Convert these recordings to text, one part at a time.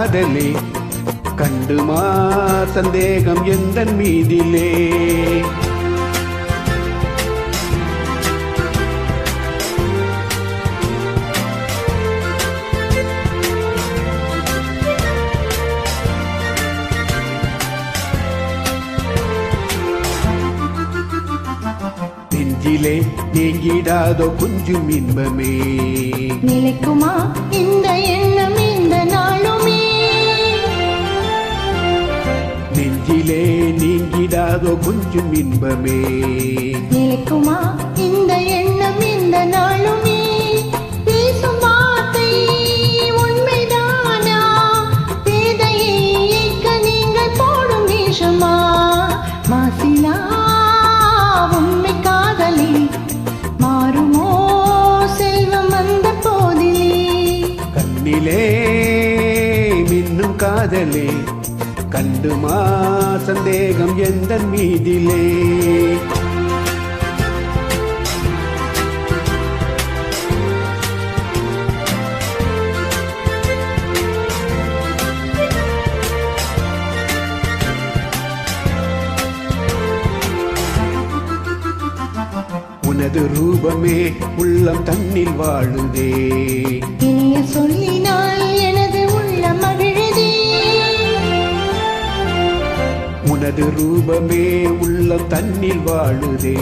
காதலே. கண்டுமா சந்தேகம் எந்த மீதிலே. நெஞ்சிலே நீங்கிடாதோ குஞ்சும் இன்பமே. நிலைக்குமா? நீங்கிடாதோ கொஞ்சம் இன்பமே. நிலைக்குமா இந்த எண்ணம் இந்த நாளுமே? பேசும் வார்த்தை உண்மைதானா? பேதையை ஏய்க்க நீங்கள் போடும் வேஷமா? மாசிலா உண்மை காதலி மாறுமோ? செல்வம் வந்த போதிலே. கண்ணிலே மின்னும் காதலே. கண்டுமா சந்தேகம் எந்த மீதிலே? உனது ரூபமே உள்ளம் தன்னில் வாழுதே. இனிய சொல்லினால் என உனது ரூபமே உள்ளம் தன்னில் வாழுதே.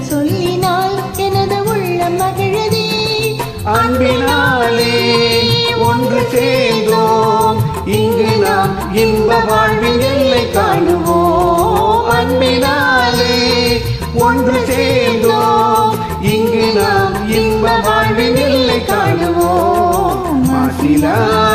சொல்லினால் எனது உள்ள மகிழுதே. அன்பினாலே ஒன்று சேர்ந்தோம். இங்கு நாம் இன்ப வாழ்வின் எல்லை காணுவோம். அன்பினாலே ஒன்று சேர்ந்தோம். இங்கு நாம் இன்ப வாழ்வின் எல்லை காணுவோம். மாசிலா